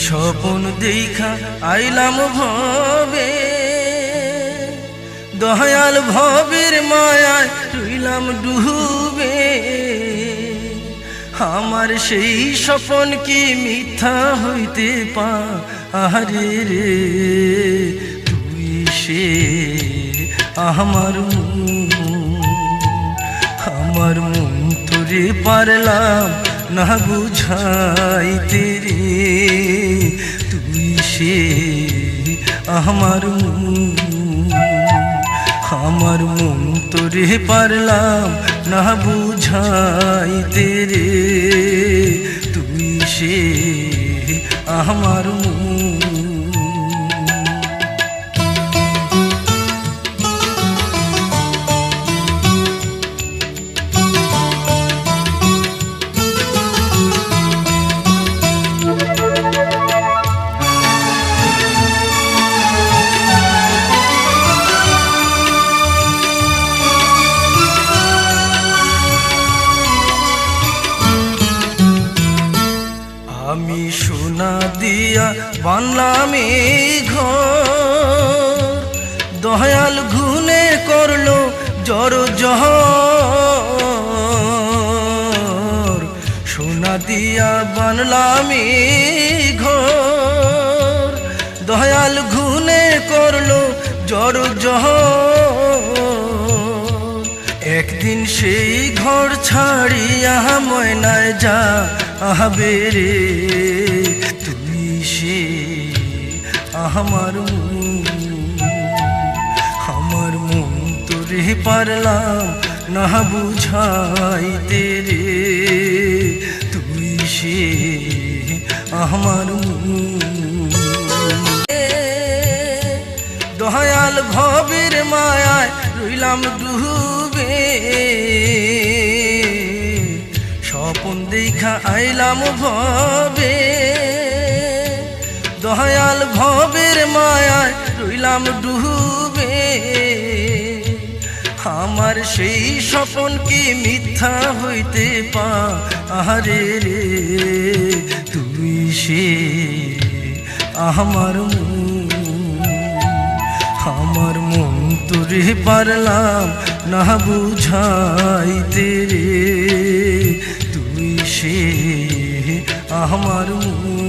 স্বপন দেখা আইলাম ভবে। দয়াল ভবের মায়ায় রইলাম ডুবে। আমার সেই স্বপন কি মিথ্যা হইতে পা আহারে রে? তুই সে আমার আমার মন তোরে পারলাম না বুঝাইতে রে তুই সে আমার আমার মন তোরে পারলাম না বুঝাইতে রে তুই সে আমার মন আমি সোনা দিয়া বানলাম এই ঘর। দয়াল ঘুনে করল জর জহর। সোনা দিয়া বানলাম ঘর। দয়াল ঘুনে করল জর জহর। একদিন সেই ঘর ছাড়িয়া ময়নায় যা আহবে রে তুই সে আমার আমার মন তোরে পারলাম না বুঝাইতে রে তুই সে আমার। দয়াল ভবের মায়ায় রইলাম ডুবে স্বপন দেখা আইলাম ভবে। দয়াল ভবের মায়ায় রইলাম ডুবে। আমার সেই স্বপন কি মিথ্যা হইতে পা? আহারে রে, তুই সে আমার মন তোরে পারলাম না বুঝাইতে রে তুই সে আমার মন